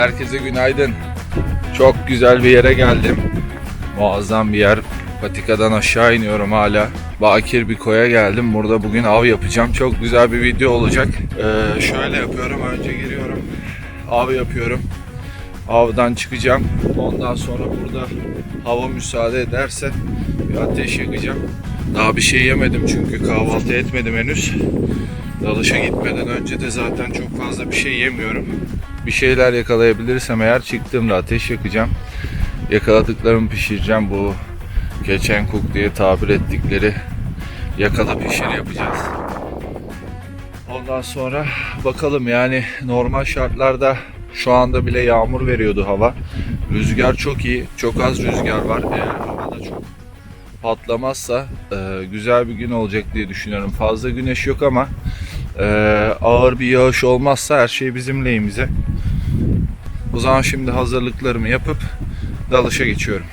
Herkese günaydın. Çok güzel bir yere geldim. Muazzam bir yer. Patikadan aşağı iniyorum hala. Bakir bir koya geldim. Burada bugün av yapacağım. Çok güzel bir video olacak. Ee, şöyle yapıyorum. Önce giriyorum. Av yapıyorum. Avdan çıkacağım. Ondan sonra burada hava müsaade ederse bir ateş yakacağım. Daha bir şey yemedim çünkü kahvaltı etmedim henüz. Dalışa gitmeden önce de zaten çok fazla bir şey yemiyorum. Bir şeyler yakalayabilirsem eğer çıktığımda ateş yakacağım. Yakaladıklarımı pişireceğim. Bu geçen cook diye tabir ettikleri yakala pişir yapacağız. Ondan sonra bakalım yani normal şartlarda şu anda bile yağmur veriyordu hava. Rüzgar çok iyi. Çok az rüzgar var. Eğer havada çok patlamazsa e, güzel bir gün olacak diye düşünüyorum. Fazla güneş yok ama e, ağır bir yağış olmazsa her şey bizim lehimize. O zaman şimdi hazırlıklarımı yapıp dalışa geçiyorum.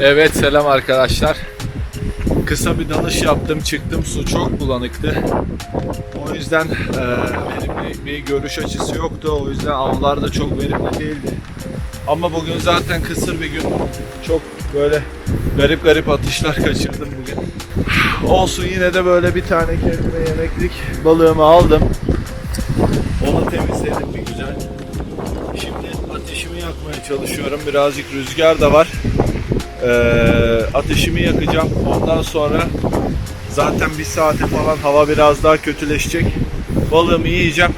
Evet selam arkadaşlar. Kısa bir dalış yaptım çıktım su çok bulanıktı. O yüzden e, verimli bir görüş açısı yoktu. O yüzden avlar da çok verimli değildi. Ama bugün zaten kısır bir gün. Çok böyle garip garip atışlar kaçırdım bugün. Olsun yine de böyle bir tane kendime yemeklik balığımı aldım. Onu temizledim bir güzel. Şimdi ateşimi yakmaya çalışıyorum. Birazcık rüzgar da var. Ee, ateşimi yakacağım. Ondan sonra zaten bir saate falan hava biraz daha kötüleşecek. Balığımı yiyeceğim.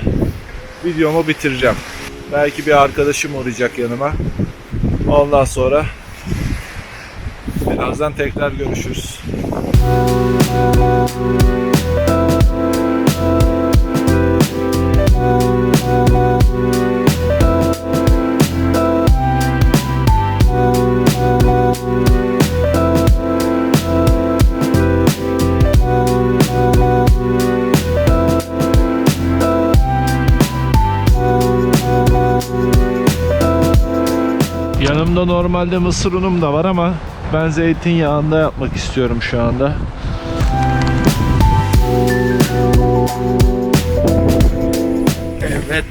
Videomu bitireceğim. Belki bir arkadaşım uğrayacak yanıma. Ondan sonra birazdan tekrar görüşürüz. Normalde mısır unum da var ama ben zeytinyağında yapmak istiyorum şu anda. Evet.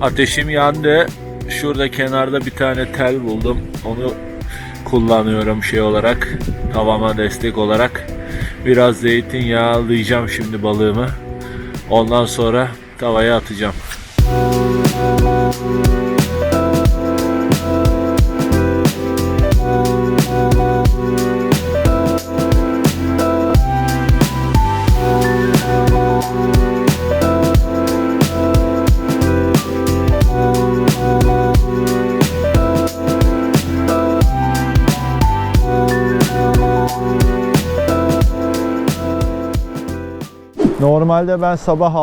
Ateşim yandı. Şurada kenarda bir tane tel buldum. Onu kullanıyorum şey olarak. Tavama destek olarak. Biraz zeytinyağlayacağım şimdi balığımı. Ondan sonra tavaya atacağım. Normalde ben sabah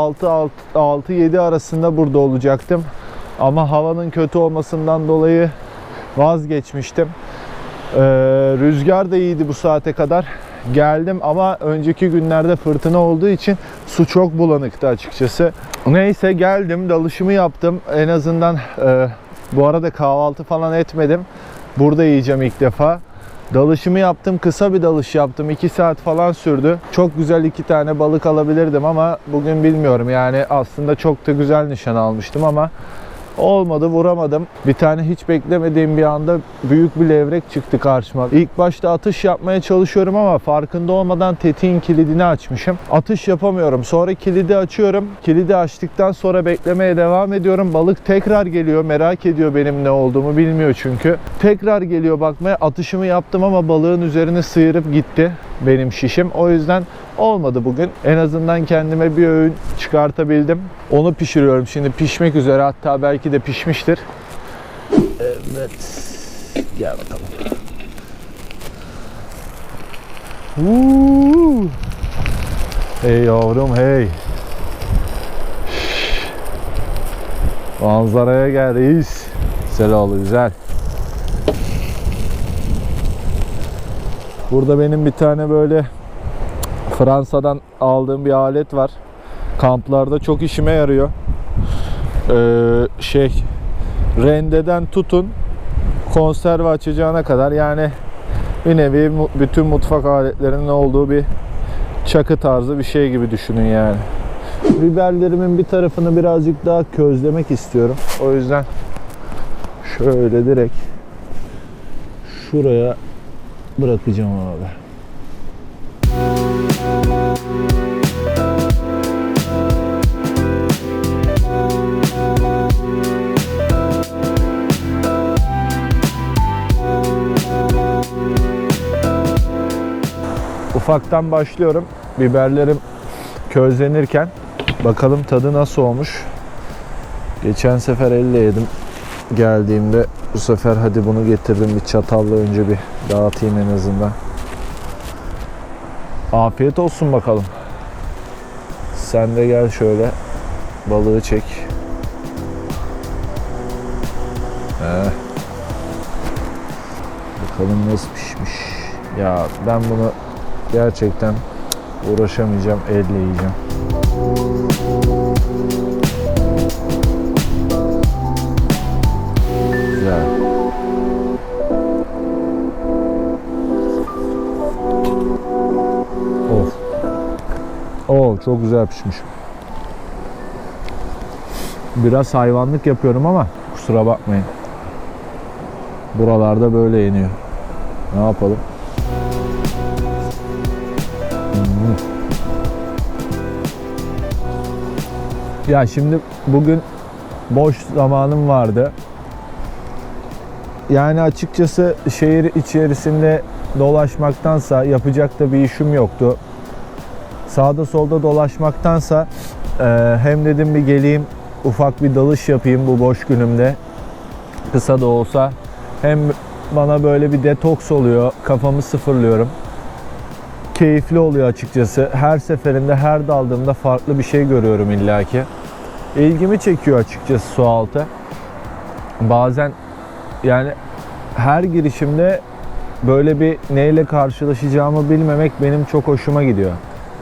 6-7 arasında burada olacaktım. Ama havanın kötü olmasından dolayı vazgeçmiştim. Ee, rüzgar da iyiydi bu saate kadar. Geldim ama önceki günlerde fırtına olduğu için su çok bulanıktı açıkçası. Neyse geldim, dalışımı yaptım. En azından e, bu arada kahvaltı falan etmedim. Burada yiyeceğim ilk defa. Dalışımı yaptım. Kısa bir dalış yaptım. 2 saat falan sürdü. Çok güzel iki tane balık alabilirdim ama bugün bilmiyorum. Yani aslında çok da güzel nişan almıştım ama olmadı vuramadım. Bir tane hiç beklemediğim bir anda büyük bir levrek çıktı karşıma. İlk başta atış yapmaya çalışıyorum ama farkında olmadan tetiğin kilidini açmışım. Atış yapamıyorum. Sonra kilidi açıyorum. Kilidi açtıktan sonra beklemeye devam ediyorum. Balık tekrar geliyor. Merak ediyor benim ne olduğumu bilmiyor çünkü. Tekrar geliyor bakmaya. Atışımı yaptım ama balığın üzerine sıyırıp gitti benim şişim. O yüzden olmadı bugün. En azından kendime bir öğün çıkartabildim. Onu pişiriyorum şimdi pişmek üzere hatta belki de pişmiştir. Evet. Gel bakalım. Uuu. Hey yavrum hey. Manzaraya gel reis. Güzel oldu güzel. Burada benim bir tane böyle Fransa'dan aldığım bir alet var. Kamplarda çok işime yarıyor. Ee, şey rendeden tutun konserve açacağına kadar yani bir nevi bütün mutfak aletlerinin olduğu bir çakı tarzı bir şey gibi düşünün yani. Biberlerimin bir tarafını birazcık daha közlemek istiyorum. O yüzden şöyle direkt şuraya bırakacağım abi. Ufaktan başlıyorum. Biberlerim közlenirken bakalım tadı nasıl olmuş. Geçen sefer elle yedim geldiğimde. Bu sefer hadi bunu getirdim bir çatalla önce bir dağıtayım en azından. Afiyet olsun bakalım. Sen de gel şöyle balığı çek. Heh. Bakalım nasıl pişmiş. Ya ben bunu gerçekten uğraşamayacağım, elle yiyeceğim. Güzel. Of. Oo çok güzel pişmiş. Biraz hayvanlık yapıyorum ama kusura bakmayın. Buralarda böyle yeniyor. Ne yapalım? Ya şimdi bugün boş zamanım vardı. Yani açıkçası şehir içerisinde dolaşmaktansa yapacak da bir işim yoktu. Sağda solda dolaşmaktansa e, hem dedim bir geleyim ufak bir dalış yapayım bu boş günümde. Kısa da olsa hem bana böyle bir detoks oluyor. Kafamı sıfırlıyorum. Keyifli oluyor açıkçası. Her seferinde her daldığımda farklı bir şey görüyorum illaki. İlgimi çekiyor açıkçası su altı. Bazen yani her girişimde böyle bir neyle karşılaşacağımı bilmemek benim çok hoşuma gidiyor.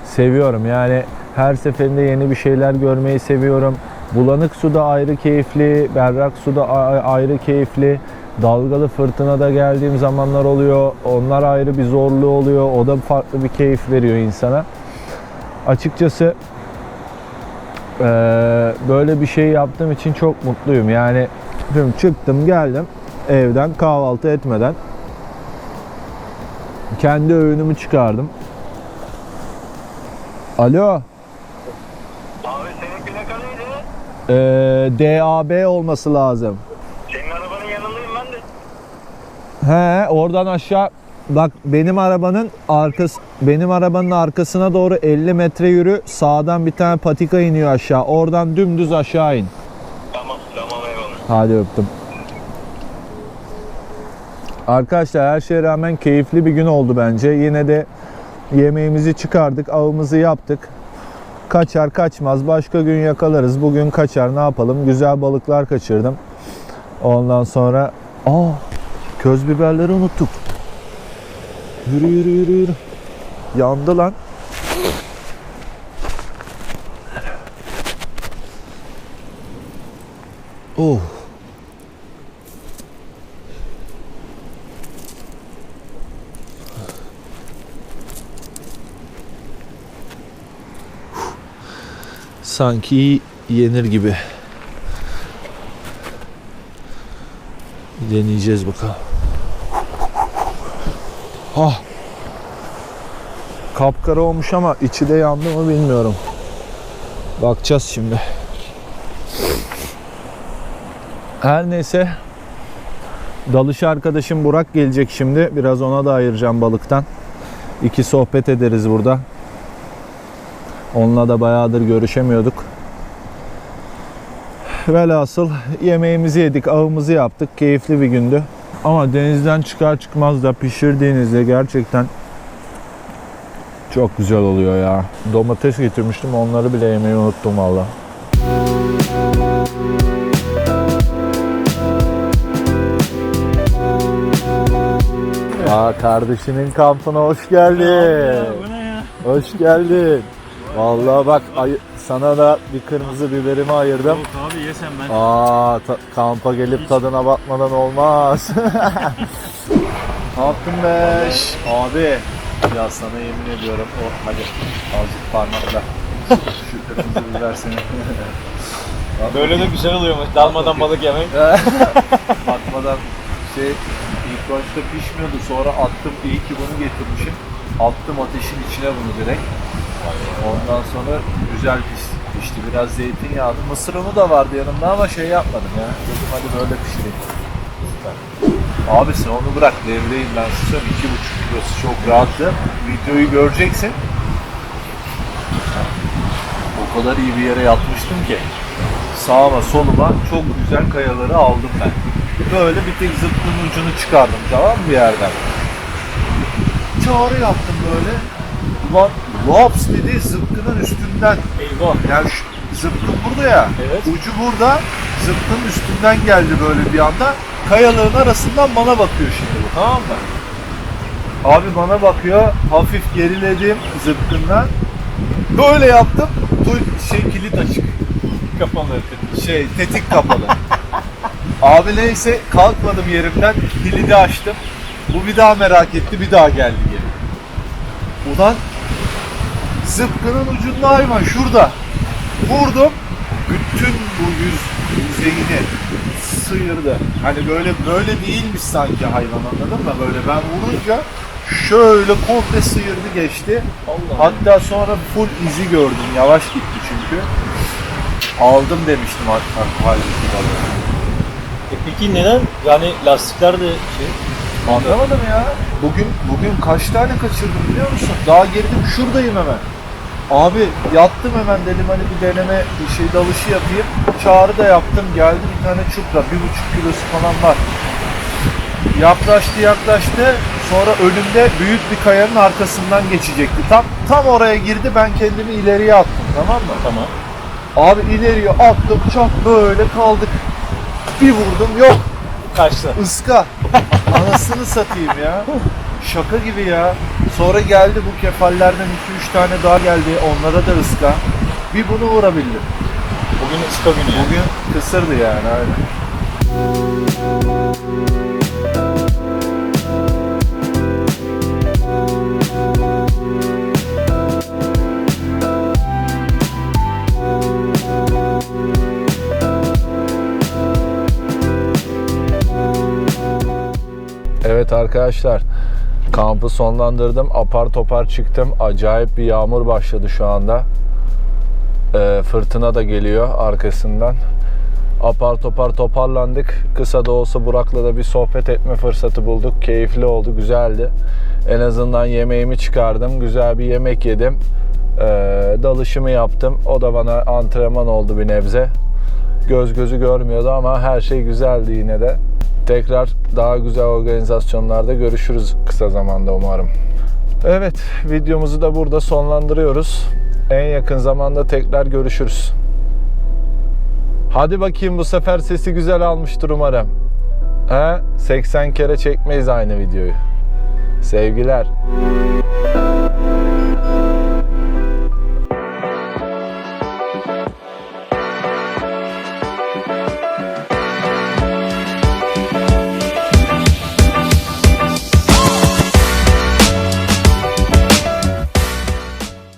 Seviyorum yani her seferinde yeni bir şeyler görmeyi seviyorum. Bulanık suda ayrı keyifli, berrak suda a- ayrı keyifli. Dalgalı fırtınada geldiğim zamanlar oluyor. Onlar ayrı bir zorluğu oluyor. O da farklı bir keyif veriyor insana. Açıkçası eee, böyle bir şey yaptığım için çok mutluyum. Yani şimdi çıktım geldim evden kahvaltı etmeden kendi öğünümü çıkardım. Alo. Abi senin plaka neydi? Eee DAB olması lazım. Senin arabanın yanındayım ben de. He, oradan aşağı bak benim arabanın arkası benim arabanın arkasına doğru 50 metre yürü. Sağdan bir tane patika iniyor aşağı. Oradan dümdüz aşağı in. Tamam tamam eyvallah. Hadi öptüm. Arkadaşlar her şeye rağmen keyifli bir gün oldu bence. Yine de yemeğimizi çıkardık, avımızı yaptık. Kaçar kaçmaz başka gün yakalarız. Bugün kaçar ne yapalım? Güzel balıklar kaçırdım. Ondan sonra aa köz biberleri unuttuk. Yürü yürü yürü yürü. Yandı lan. Oh. Sanki yenir gibi. Deneyeceğiz bakalım. Ah. Kapkara olmuş ama içi de yandı mı bilmiyorum. Bakacağız şimdi. Her neyse. Dalış arkadaşım Burak gelecek şimdi. Biraz ona da ayıracağım balıktan. İki sohbet ederiz burada. Onunla da bayağıdır görüşemiyorduk. Velhasıl yemeğimizi yedik, avımızı yaptık. Keyifli bir gündü. Ama denizden çıkar çıkmaz da pişirdiğinizde gerçekten çok güzel oluyor ya. Domates getirmiştim onları bile yemeyi unuttum valla. Aa kardeşinin kampına hoş geldin. Bu ne ya? Hoş geldin. Vallahi bak ay- sana da bir kırmızı biberimi ayırdım. Yok abi yesem ben. Aa ta- kampa gelip tadına bakmadan olmaz. ne yaptın be? Abi ya sana yemin ediyorum o hadi azıcık parmakla şu kırmızı biber seni. Böyle de güzel oluyormuş. Dalmadan balık yemek. Atmadan şey ilk başta pişmiyordu sonra attım iyi ki bunu getirmişim. Attım ateşin içine bunu direkt. Ondan sonra güzel piş, pişti. Biraz zeytinyağlı. Mısır unu da vardı yanımda ama şey yapmadım ya. Dedim hadi böyle pişireyim. Süper. Abi sen onu bırak devreyim ben size söyleyeyim. İki buçuk kilosu çok rahattı. Videoyu göreceksin. O kadar iyi bir yere yatmıştım ki sağıma soluma çok güzel kayaları aldım ben. Böyle bir tek zıpkının ucunu çıkardım tamam mı bir yerden. Çağrı yaptım böyle. Ulan laps dedi zıpkının üstünden. Eyvah. Yani şu, zıpkın burada ya. Evet. Ucu burada. Zıpkının üstünden geldi böyle bir anda. Kayalığın arasından bana bakıyor şimdi bu tamam mı? Abi bana bakıyor. Hafif geriledim zıpkından. Böyle yaptım. Bu şey kilit açık Kapalı. şey tetik kapalı. Abi neyse kalkmadım yerimden kilidi açtım. Bu bir daha merak etti bir daha geldi geri. Ulan zıpkının ucunda hayvan şurada. Vurdum. Bütün bu yüz yüzeyini sıyırdı. Hani böyle böyle değilmiş sanki hayvan anladın mı? Böyle ben vurunca şöyle komple sıyırdı geçti. Allah. Hatta sonra full izi gördüm. Yavaş gitti çünkü. Aldım demiştim hatta halbuki balığı. E peki neden? Yani lastikler de şey. Anlamadım ya. Bugün bugün kaç tane kaçırdım biliyor musun? Daha girdim şuradayım hemen. Abi yattım hemen dedim hani bir deneme bir şey dalışı yapayım. Çağrı da yaptım geldi bir tane çupra bir buçuk kilosu falan var. Yaklaştı yaklaştı sonra önümde büyük bir kayanın arkasından geçecekti. Tam tam oraya girdi ben kendimi ileriye attım tamam mı? Tamam. Abi ileriye attım çat böyle kaldık. Bir vurdum yok Kaçtı. ıska. Anasını satayım ya. Şaka gibi ya. Sonra geldi bu kefallerden 2-3 tane daha geldi. Onlara da ıska. Bir bunu vurabildim. Bugün ıska günü yani. Bugün kısırdı yani aynen. Evet arkadaşlar kampı sonlandırdım. Apar topar çıktım. Acayip bir yağmur başladı şu anda. Ee, fırtına da geliyor arkasından. Apar topar toparlandık. Kısa da olsa Burak'la da bir sohbet etme fırsatı bulduk. Keyifli oldu, güzeldi. En azından yemeğimi çıkardım. Güzel bir yemek yedim. Ee, dalışımı yaptım. O da bana antrenman oldu bir nebze. Göz gözü görmüyordu ama her şey güzeldi yine de. Tekrar daha güzel organizasyonlarda görüşürüz kısa zamanda umarım. Evet, videomuzu da burada sonlandırıyoruz. En yakın zamanda tekrar görüşürüz. Hadi bakayım bu sefer sesi güzel almıştır umarım. He? 80 kere çekmeyiz aynı videoyu. Sevgiler.